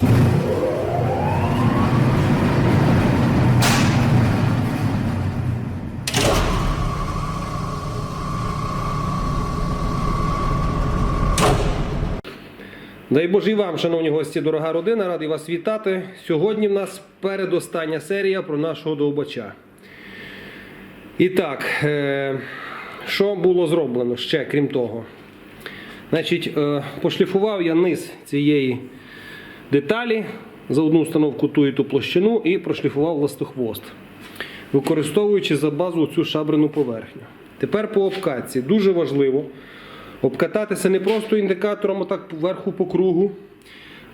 Дай Боже і вам, шановні гості, дорога родина, радий вас вітати. Сьогодні в нас передостання серія про нашого довбача. І так, е, що було зроблено ще крім того? Значить, е, пошліфував я низ цієї деталі за одну установку ту і ту площину і прошліфував ластохвост, використовуючи за базу цю шабрену поверхню. Тепер по обкатці. Дуже важливо обкататися не просто індикатором отак вверху по кругу,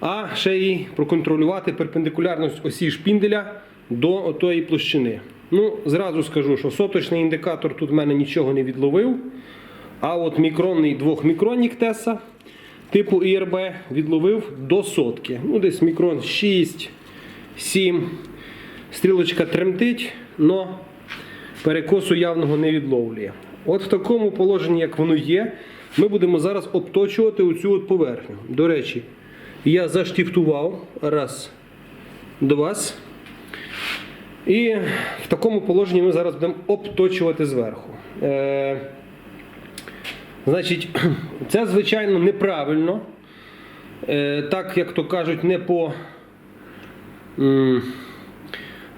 а ще й проконтролювати перпендикулярність осі шпінделя до тої площини. Ну, зразу скажу, що соточний індикатор тут в мене нічого не відловив. А от мікронний двохмікронник Теса типу ІРБ відловив до сотки. Ну, десь мікрон 6, 7. Стрілочка тремтить, але перекосу явного не відловлює. От в такому положенні, як воно є, ми будемо зараз обточувати оцю от поверхню. До речі, я заштифтував. Раз, два. І в такому положенні ми зараз будемо обточувати зверху. Значить, це звичайно неправильно. Е, так, як то кажуть, не по.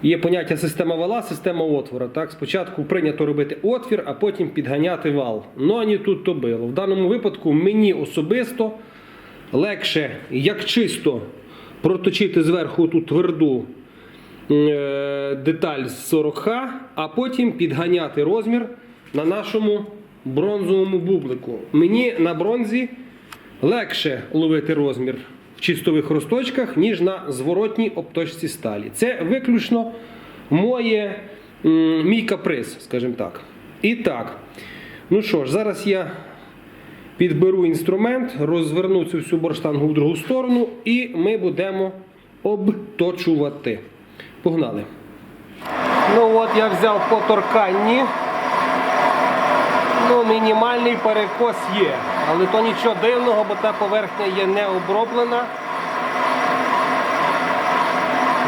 Є поняття система вала, система отвора. Так? Спочатку прийнято робити отвір, а потім підганяти вал. Ну, ані тут то було. В даному випадку мені особисто легше, як чисто, проточити зверху ту тверду е, деталь з 40Х, а потім підганяти розмір на нашому бронзовому бублику. Мені на бронзі легше ловити розмір в чистових росточках, ніж на зворотній обточці сталі. Це виключно моє, мій каприз, скажімо так. І так, ну що ж, зараз я підберу інструмент, розверну цю всю борштангу в другу сторону і ми будемо обточувати. Погнали. Ну от я взяв по торканні. Ну, мінімальний перекос є. Але то нічого дивного, бо та поверхня є не оброблена.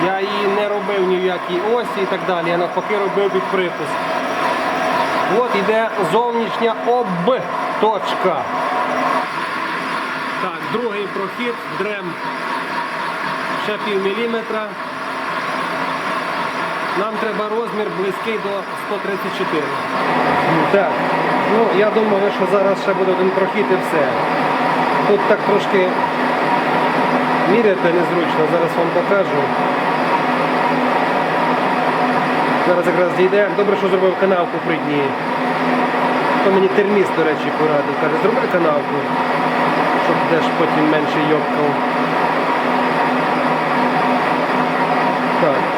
Я її не робив ні осі і так далі. Я навпаки робив під припуск. От іде зовнішня обточка. Так, другий прохід, дрем ще пів міліметра. Нам треба розмір близький до 134. Так, ну я думаю, що зараз ще буде один прохід і все. Тут так трошки міряти незручно, зараз вам покажу. Зараз якраз дійде. Добре, що зробив канавку при дні. То мені терміст, до речі, порадив. Каже, зроби канавку, щоб теж потім менше йобкав. Так.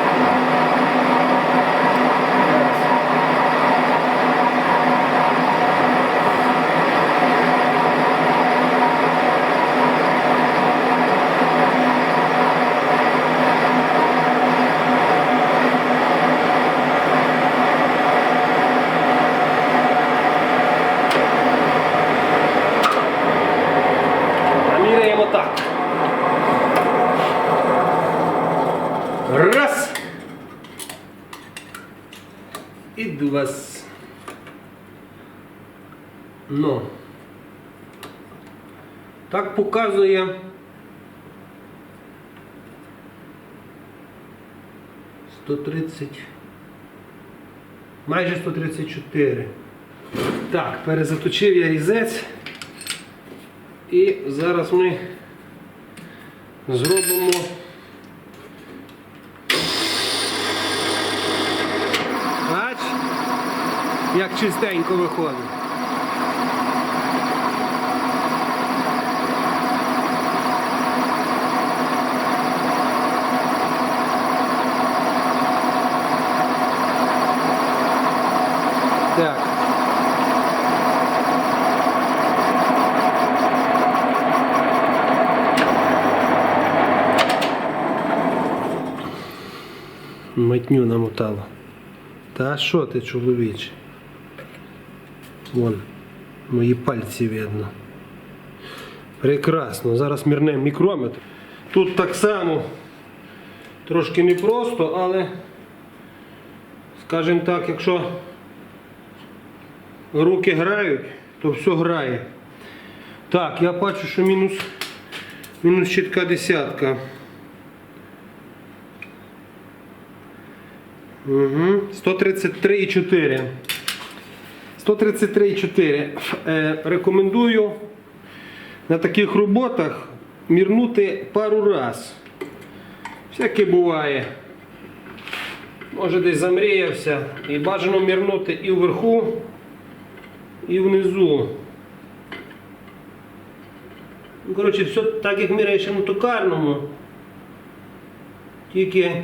Наміряємо так. Раз. І два. Ну. Так показує. Сто тридцять. Майже 134. Так, перезаточив я різець. І зараз ми зробимо Бач, як чистенько виходить. Так. Матню намотало. Та що ти, чоловіче? Вон, мої пальці видно. Прекрасно. Зараз мірнемо мікрометр. Тут так само трошки непросто, але, скажімо так, якщо руки грають, то все грає. Так, я бачу, що мінус, мінус чітка десятка. Угу. 133,4. 133,4. Е, рекомендую на таких роботах мірнути пару раз. Всяке буває. Може десь замріявся. І бажано мірнути і вверху, і внизу. Ну, коротше, все так, як міряєш на токарному. Тільки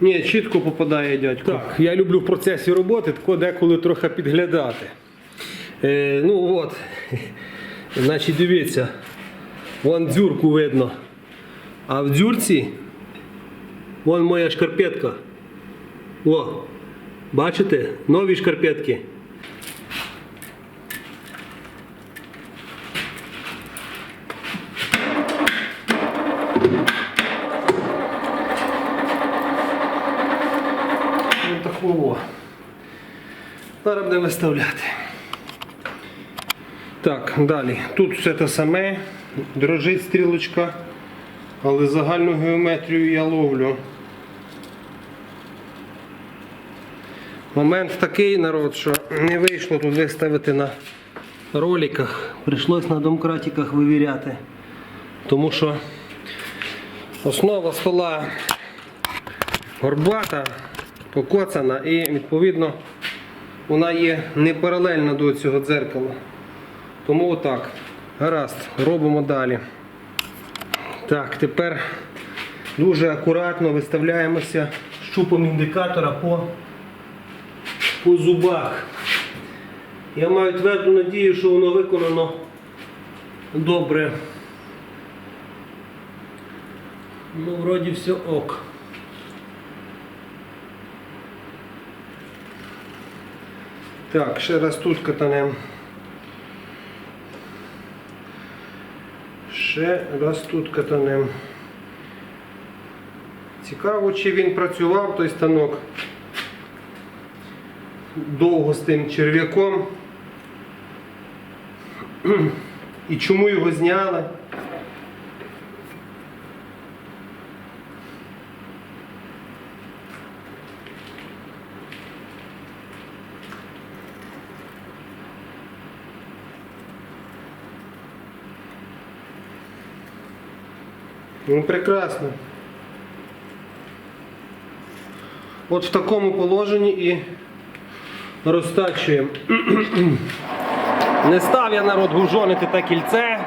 Ні, чітко попадає дядько. Так, я люблю в процесі роботи тако деколи трохи підглядати. Е, ну от, значить, дивіться, вон дзюрку видно. А в дзюрці вон моя шкарпетка. О, бачите? Нові шкарпетки. Зараз будемо виставляти. Так, далі. Тут все те саме. Дрожить стрілочка, але загальну геометрію я ловлю. Момент такий народ, що не вийшло тут виставити на роликах. Прийшлось на домкратиках вивіряти. Тому що основа стола горбата, покоцана і відповідно вона є не паралельна до цього дзеркала. Тому отак. Гаразд, робимо далі. Так, тепер дуже акуратно виставляємося щупом індикатора по, по зубах. Я маю тверду надію, що воно виконано добре. Ну, вроді все ок. Так, ще раз тут катанем. Ще раз тут катанем. Цікаво, чи він працював той станок довго з тим черв'яком. І чому його зняли? Ну, прекрасно. От в такому положенні і розтачуємо. Не став я народ гужонити те кільце.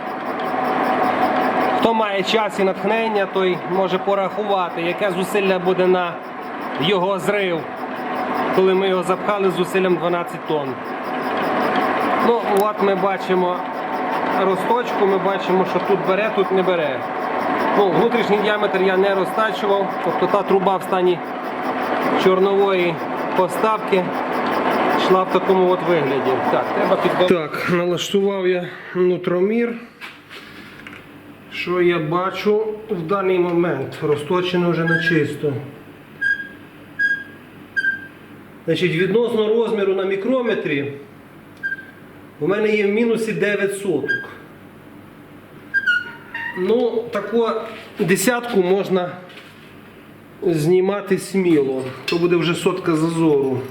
Хто має час і натхнення, той може порахувати, яке зусилля буде на його зрив, коли ми його запхали зусиллям 12 тонн. Ну, от ми бачимо розточку, ми бачимо, що тут бере, тут не бере. Ну, внутрішній діаметр я не розтачував, тобто та труба в стані чорнової поставки йшла в такому от вигляді. Так, треба підбити. Так, налаштував я нутромір. Що я бачу в даний момент? Розточено вже на чисто. Значить, відносно розміру на мікрометрі у мене є в мінусі 9 соток. Ну, таку десятку можна знімати сміло. То буде вже сотка зазору.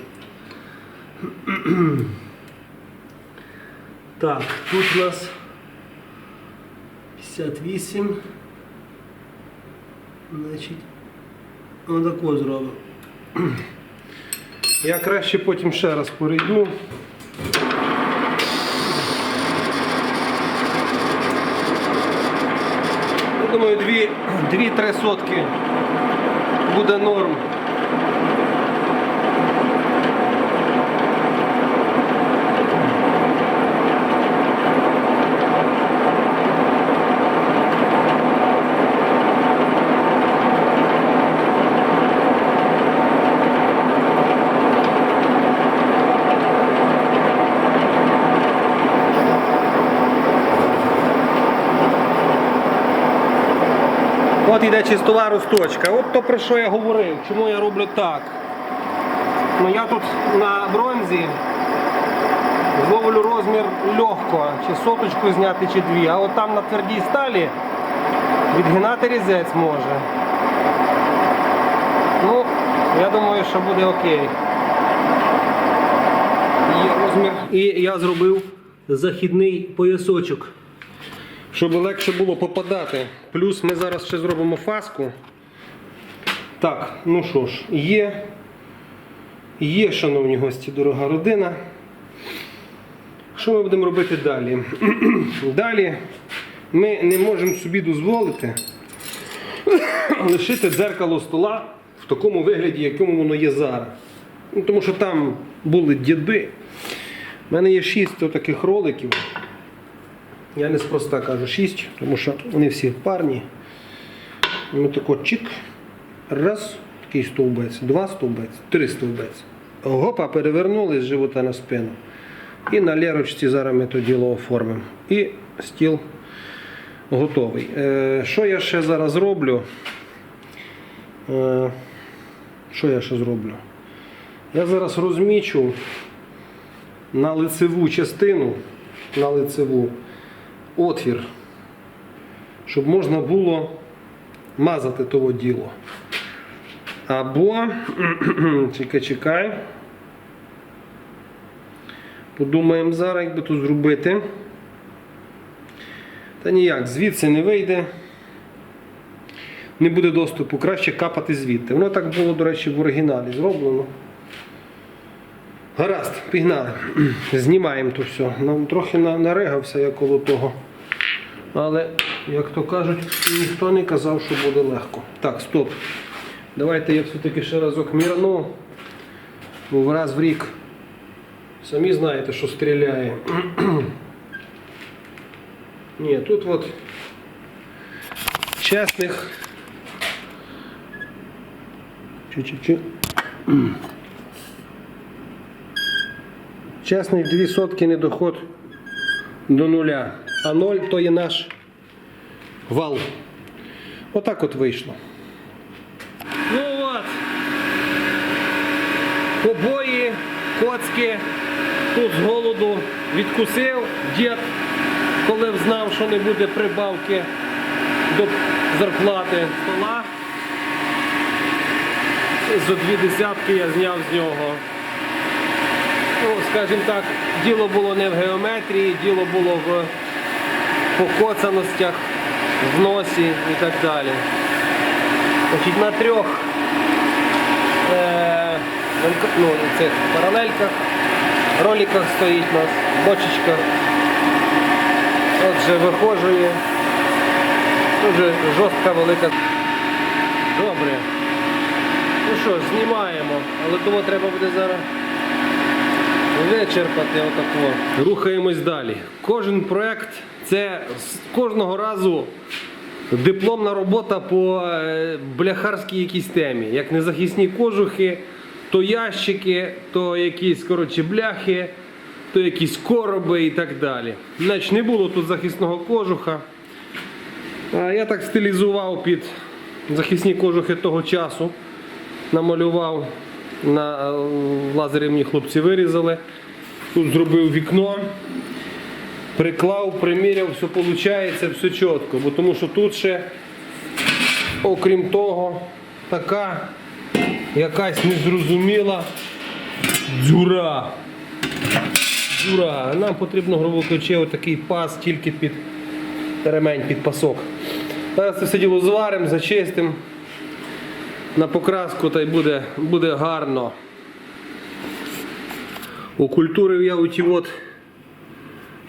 Так, тут у нас 58. Значить, отако зробимо. Я краще потім ще раз перейду. Думаю, 2-3 сотки буде норм. От іде чистова росточка. От то про що я говорив. Чому я роблю так? Ну я тут на бронзі зловлю розмір легко, чи соточку зняти, чи дві, а от там на твердій сталі відгинати різець може. Ну, я думаю, що буде окей. Є розмір. І я зробив західний поясочок, щоб легше було попадати. Плюс ми зараз ще зробимо фаску. Так, ну що ж, є. Є, шановні гості, дорога родина. Що ми будемо робити далі? далі ми не можемо собі дозволити лишити дзеркало стола в такому вигляді, якому воно є зараз. Ну, тому що там були діди. У мене є шість таких роликів. Я не спроста кажу шість, тому що вони всі парні. Ми тако чик. Раз, такий стовбець, два стовбець, три стовбець. Гопа, перевернули з живота на спину. І на лірочці зараз ми то діло оформимо. І стіл готовий. Е, що я ще зараз зроблю? Е, що я ще зроблю? Я зараз розмічу на лицеву частину, на лицеву отвір, щоб можна було мазати того діло. Або, чекай, чекай. Подумаємо зараз, як би тут зробити. Та ніяк, звідси не вийде. Не буде доступу, краще капати звідти. Воно так було, до речі, в оригіналі зроблено. Гаразд, пігнали. Знімаємо то все. Нам трохи на- наригався я коло того. Але, як то кажуть, ніхто не казав, що буде легко. Так, стоп. Давайте я все-таки ще разок мірну. Бо раз в рік. Самі знаєте, що стріляє. Ні, тут от чесних. Чу-чу-чу. Чесних дві сотки не доход до нуля. А ноль то є наш вал. Отак от вийшло. Ну от. Побої, коцки. Тут з голоду відкусив дід, коли знав, що не буде прибавки до зарплати стола. За дві десятки я зняв з нього. Ну, скажімо так, діло було не в геометрії, діло було в покоцаностях, в носі і так далі. Значить, на трьох е, ну, цих паралельках, роликах стоїть у нас, бочечка. Отже, вихожує. Дуже жорстка велика. Добре. Ну що знімаємо, але тому треба буде зараз вичерпати отако. Рухаємось далі. Кожен проект це кожного разу дипломна робота по е, бляхарській якійсь темі. Як незахисні кожухи, то ящики, то якісь коротше, бляхи, то якісь короби і так далі. Значить, не було тут захисного кожуха. Я так стилізував під захисні кожухи того часу. Намалював на е, лазері мені хлопці вирізали. Тут зробив вікно, приклав, приміряв, все виходить, все чітко. Бо тому що тут ще, окрім того, така якась незрозуміла дзюра. Дзюра. Нам потрібно, грубо кажучи, отакий пас тільки під ремень, під пасок. Зараз це все діло зваримо, зачистимо на покраску та й буде, буде гарно. Окультурив я оті от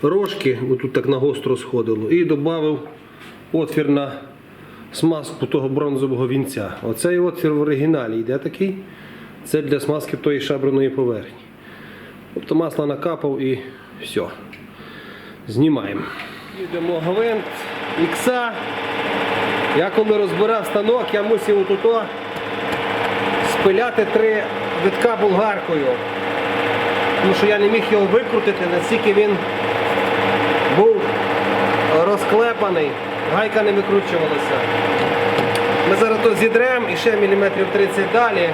рожки, бо тут так на гостро сходило, і додав отвір на смазку того бронзового вінця. Оцей отвір в оригіналі йде такий. Це для смазки тої шабраної поверхні. Тобто масло накапав і все. Знімаємо. Йдемо гвинт, ікса. Я коли розбирав станок, я мусив отуто спиляти три витка болгаркою. Тому що я не міг його викрутити, настільки він був розклепаний, гайка не викручувалася. Ми зараз то зідрем і ще міліметрів 30 далі.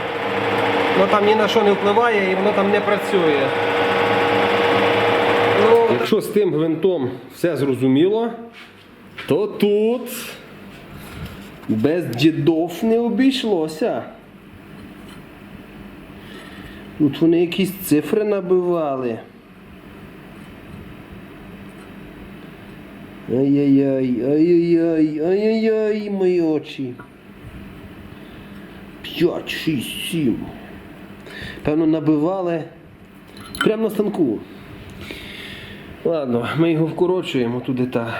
Воно там ні на що не впливає і воно там не працює. Ну, Якщо з тим гвинтом все зрозуміло, то тут без дідов не обійшлося. Тут вони якісь цифри набивали. Ай-яй-яй, ай-яй-яй, ай-яй-яй, мої очі. 5, 6, 7. Певно, набивали прямо на станку. Ладно, ми його вкорочуємо туди та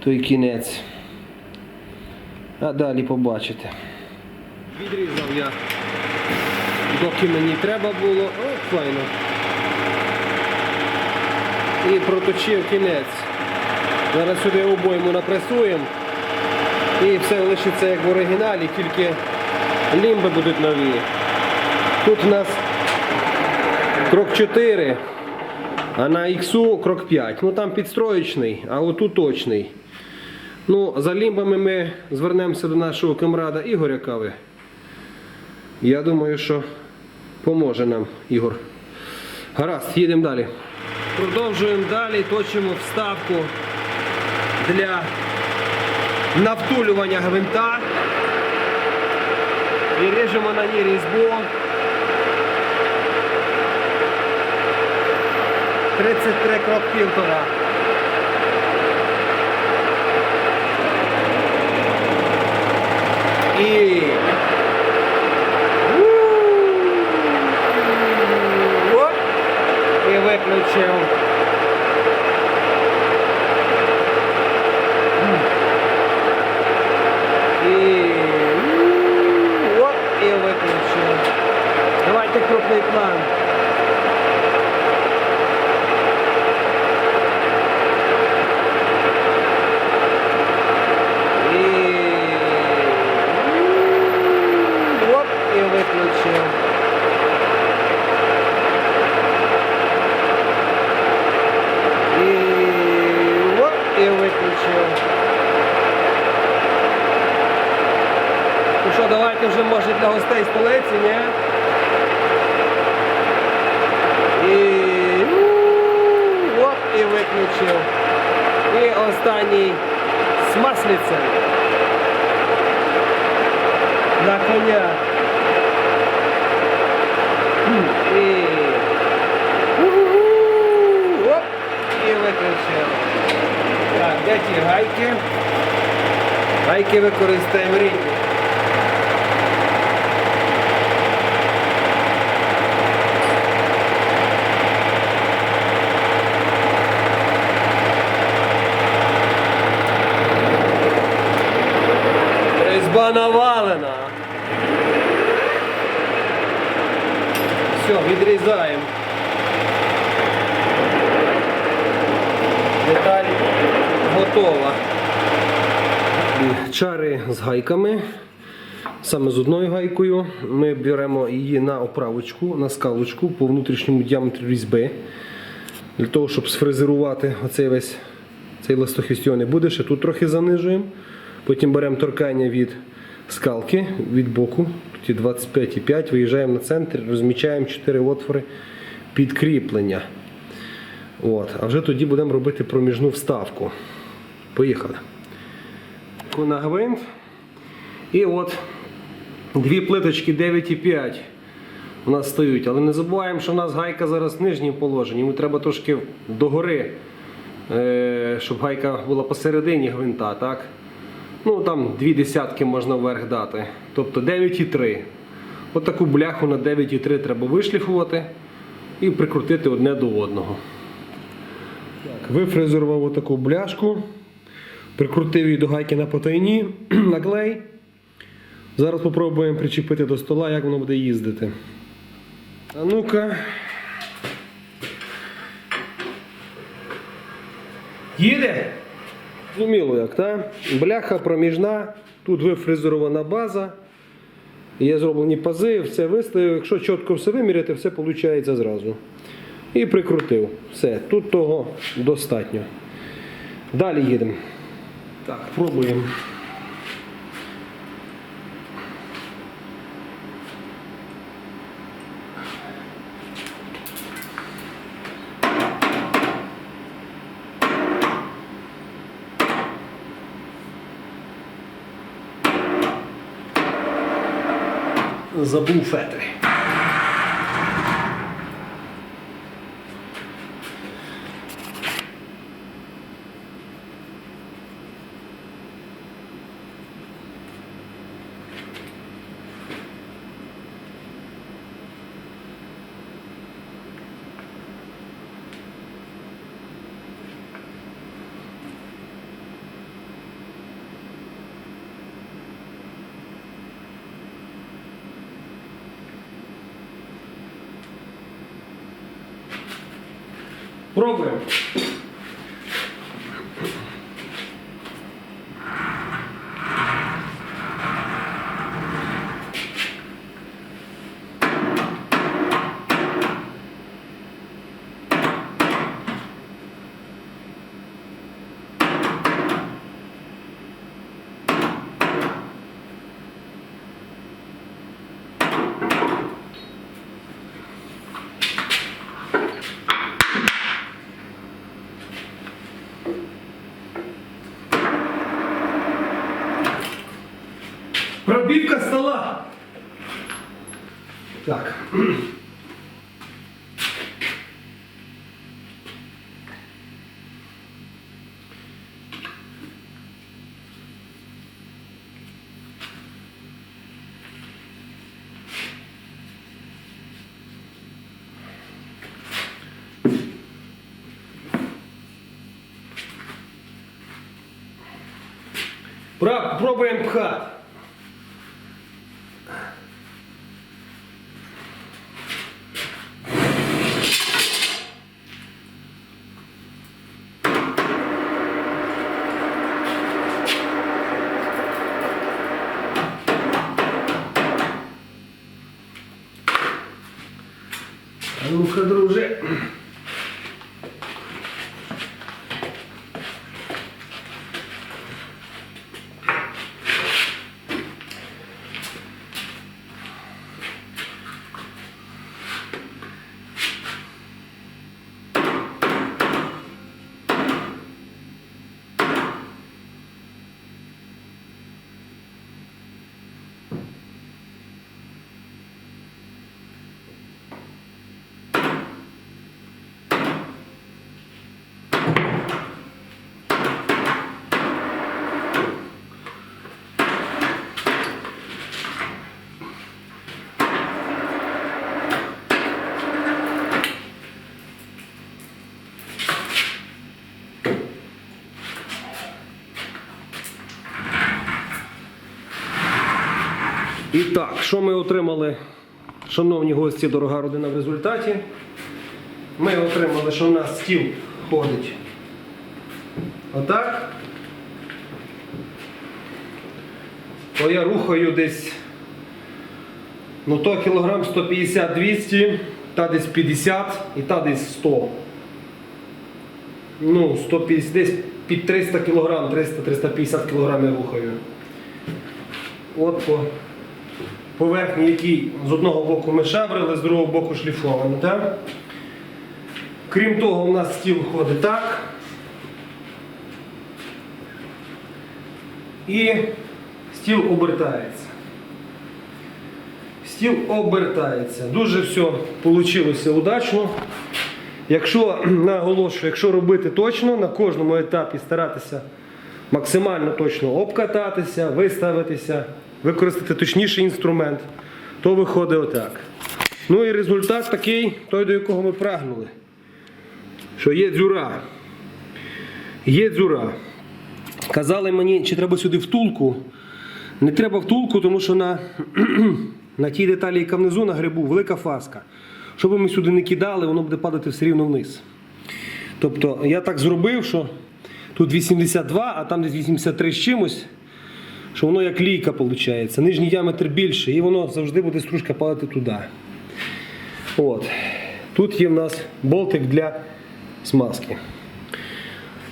той кінець. А далі побачите. Відрізав я, доки мені треба було. О, файно. І проточив кінець. Зараз сюди обойму напресуємо. І все лишиться як в оригіналі, тільки лімби будуть нові. Тут у нас крок 4, а на іксу крок 5. Ну там підстроєчний, а отут точний. Ну, за лімбами ми звернемося до нашого камрада Ігоря Кави. Я думаю, що поможе нам Ігор. Гаразд, їдемо далі. Продовжуємо далі, точимо вставку для навтулювання гвинта. І ріжемо на ній різьбу. 33 крок півтора. І Оп! І виключив. І оп, і виключив. Давайте крупний план. І оп, і виключив. І оп, і виключив. Ну що, давайте вже може для гостей столиці, ні? І оп, і виключив. І останній з маслицем. На коня. І оп, і виключив. Так, де гайки? Гайки використаємо рідні. Різьба навалена. Все, відрізаємо. Деталь готова. Чари з гайками. Саме з одною гайкою. Ми беремо її на оправочку, на скалочку по внутрішньому діаметру різьби. Для того, щоб сфрезерувати оцей весь цей листохистьон не буде, ще тут трохи занижуємо. Потім беремо торкання від скалки від боку, тут 25,5, виїжджаємо на центр, розмічаємо 4 отвори підкріплення. От. А вже тоді будемо робити проміжну вставку. Поїхали. На гвинт. І от дві плиточки 9,5 у нас стають. Але не забуваємо, що у нас гайка зараз в нижньому положенні. Йому треба трошки догори, е, щоб гайка була посередині гвинта. так? Ну там дві десятки можна вверх дати. Тобто 9,3. От бляху на 9,3 треба вишліфувати і прикрутити одне до одного. Вифрезерував отаку бляшку, прикрутив її до гайки на потайні, на клей. Зараз спробуємо причепити до стола, як воно буде їздити. А ну-ка. Їде? Зрозуміло як, так? Бляха проміжна, тут вифрезерована база. Є зроблені пази, все виставив. Якщо чітко все виміряти, все виходить зразу. І прикрутив. Все, тут того достатньо. Далі їдемо. Так, пробуємо za. Пробуємо. Пробивка стола. Так. Пра- Пробуємо пхати. А ну-ка, друже. І так, що ми отримали, шановні гості, дорога родина, в результаті? Ми отримали, що в нас стіл ходить отак. То я рухаю десь ну то кілограм 150-200, та десь 50 і та десь 100. Ну, 150, десь під 300 кілограм, 300-350 кілограм я рухаю. От по поверхні, якій з одного боку ми шабрили, з другого боку шліфовані. Так? Крім того, у нас стіл ходить так. І стіл обертається. Стіл обертається. Дуже все вийшло удачно. Якщо наголошую, якщо робити точно, на кожному етапі старатися максимально точно обкататися, виставитися, використати точніший інструмент, то виходить отак. Ну і результат такий, той, до якого ми прагнули. Що є дзюра. Є дзюра. Казали мені, чи треба сюди втулку. Не треба втулку, тому що на, на тій деталі, яка внизу на грибу, велика фаска. Що би ми сюди не кидали, воно буде падати все рівно вниз. Тобто я так зробив, що тут 82, а там десь 83 з чимось, що воно як лійка виходить. Нижній діаметр більше, і воно завжди буде стружка падати туди. От. Тут є в нас болтик для смазки.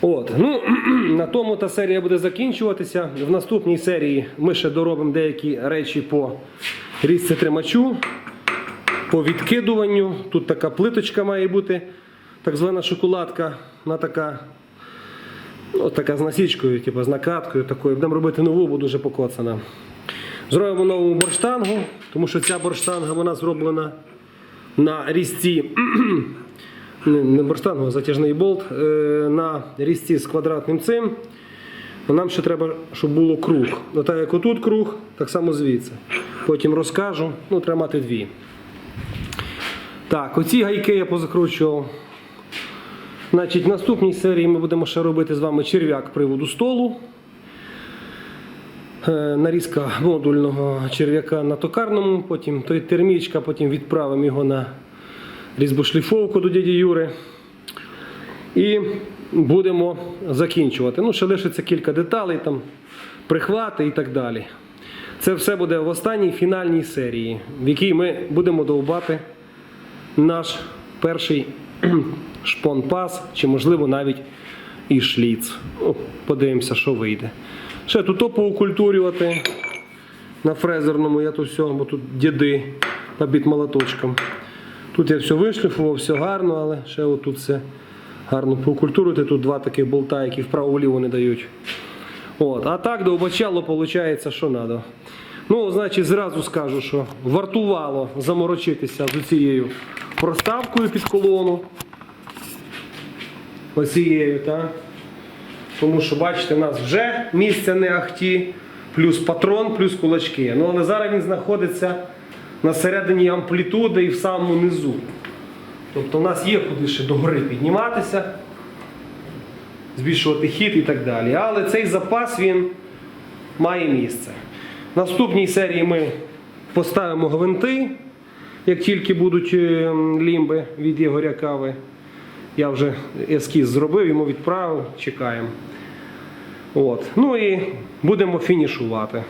От. Ну, на тому та серія буде закінчуватися. В наступній серії ми ще доробимо деякі речі по різці тримачу, по відкидуванню. Тут така плиточка має бути, так звана шоколадка. Вона така, ну, така з насічкою, типу, з накаткою такою. Будемо робити нову, бо дуже покоцана. Зробимо нову борштангу, тому що ця борштанга вона зроблена на різці. Не, борштангу, а затяжний болт е, на різці з квадратним цим. Нам ще треба, щоб було круг. Ну, так як отут круг, так само звідси. Потім розкажу. Ну, треба мати дві. Так, оці гайки я позакручував. Значить, в наступній серії ми будемо ще робити з вами черв'як приводу столу. Е, Нарізка модульного черв'яка на токарному, потім той термічка, потім відправимо його на різьбошліфовку до дяді Юри. І будемо закінчувати. Ну, ще лишиться кілька деталей, там, прихвати і так далі. Це все буде в останній фінальній серії, в якій ми будемо довбати наш перший шпон-пас, чи, можливо, навіть і шліц. О, подивимося, що вийде. Ще тут то поукультурювати на фрезерному, я тут все, бо тут діди набіт молоточком. Тут я все вишліфував, все гарно, але ще отут все гарно поукультурити. Тут два таких болта, які вправо-вліво не дають. От. А так довбачало виходить, що треба. Ну, значить, зразу скажу, що вартувало заморочитися з цією проставкою під колону. Оцією, так? Тому що, бачите, в нас вже місця не ахті, плюс патрон, плюс кулачки. Ну, але зараз він знаходиться на середині амплітуди і в самому низу. Тобто у нас є куди ще догори підніматися, збільшувати хід і так далі. Але цей запас він має місце. В наступній серії ми поставимо гвинти, як тільки будуть е, лімби від Ігоря Кави. Я вже ескіз зробив, йому відправив, чекаємо. От. Ну і будемо фінішувати.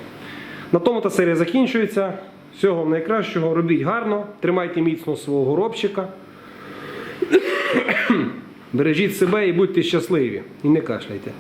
На тому та серія закінчується. Всього найкращого. Робіть гарно, тримайте міцно свого горобчика. Бережіть себе і будьте щасливі. І не кашляйте.